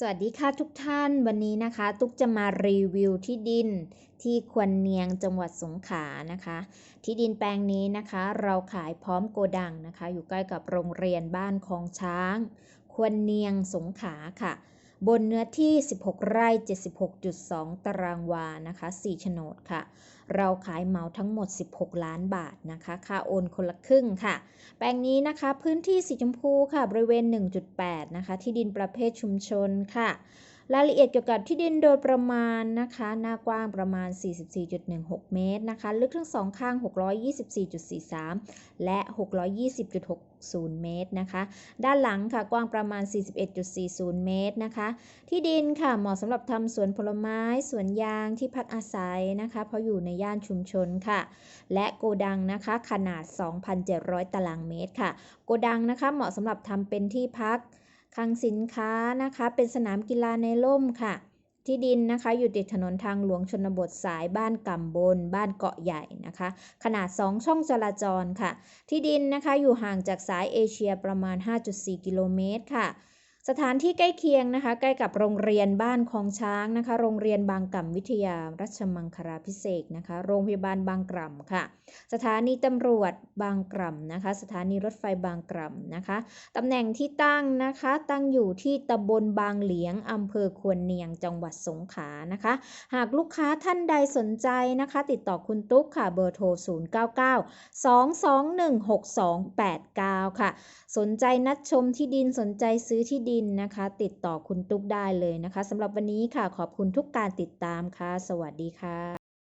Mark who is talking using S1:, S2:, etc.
S1: สวัสดีค่ะทุกท่านวันนี้นะคะ ตุ๊กจะมารีวิวที่ดินที่ควนเนียงจังหวัดสงขลานะคะ ที่ดินแปลงนี้นะคะ เราขายพร้อมโกดังนะคะ อยู่ใกล้กับโรงเรียนบ้านคลองช้าง ควนเนียงสงขลาค่ะ บนเนื้อที่ 16 ไร่ 76.2 ตารางวา นะคะ 4 โฉนดค่ะ เราขายเหมาทั้งหมด 16 ล้านบาทนะคะ ค่าโอนคนละครึ่งค่ะ แปลงนี้นะคะพื้นที่สีชมพูค่ะ บริเวณ 1.8 นะคะ ที่ดินประเภทชุมชนค่ะ รายละเอียดเกี่ยวกับที่ดินโดยประมาณนะคะ หน้ากว้างประมาณ 44.16 เมตรนะคะ ลึกทั้งสองข้าง 624.43 และ 620.60 เมตรนะคะ ด้านหลังค่ะกว้างประมาณ 41.40 เมตรนะคะ ที่ดินค่ะเหมาะสำหรับทำสวนผลไม้สวนยางที่พักอาศัยนะคะ เพราะอยู่ในย่านชุมชนค่ะ และโกดังนะคะขนาด 2,700 ตารางเมตรค่ะ โกดังนะคะเหมาะสำหรับทำเป็นที่พัก คลังสินค้านะคะ เป็นสนามกีฬาในร่มค่ะ ที่ดินนะคะ อยู่ติดถนนทางหลวงชนบทสายบ้านกำบน บ้านเกาะใหญ่นะคะ ขนาด 2 ช่องจราจรค่ะ ที่ดินนะคะอยู่ห่างจากสายเอเชียประมาณ 5.4 กิโลเมตรค่ะ สถานที่ใกล้เคียงนะคะ ใกล้กับโรงเรียนบ้านคลองช้างนะคะ โรงเรียนบางกล่ำวิทยารัชมังคลาพิเศษนะคะ โรงพยาบาลบางกล่ำค่ะ สถานีตำรวจบางกล่ำนะคะ สถานีรถไฟบางกล่ำนะคะตำแหน่งที่ตั้งนะคะ ตั้งอยู่ที่ตำบลบางเหลียงอำเภอควรเนียงจังหวัดสงขลานะคะ หากลูกค้าท่านใดสนใจนะคะ ติดต่อคุณตุ๊กค่ะเบอร์โทร 099-221-6289 ค่ะ สนใจนัดชมที่ดินสนใจซื้อที่ดินนนะคะ ติดต่อคุณตุ๊กได้เลยนะคะสำหรับวันนี้ค่ะขอบคุณทุกการติดตามค่ะ สวัสดีค่ะ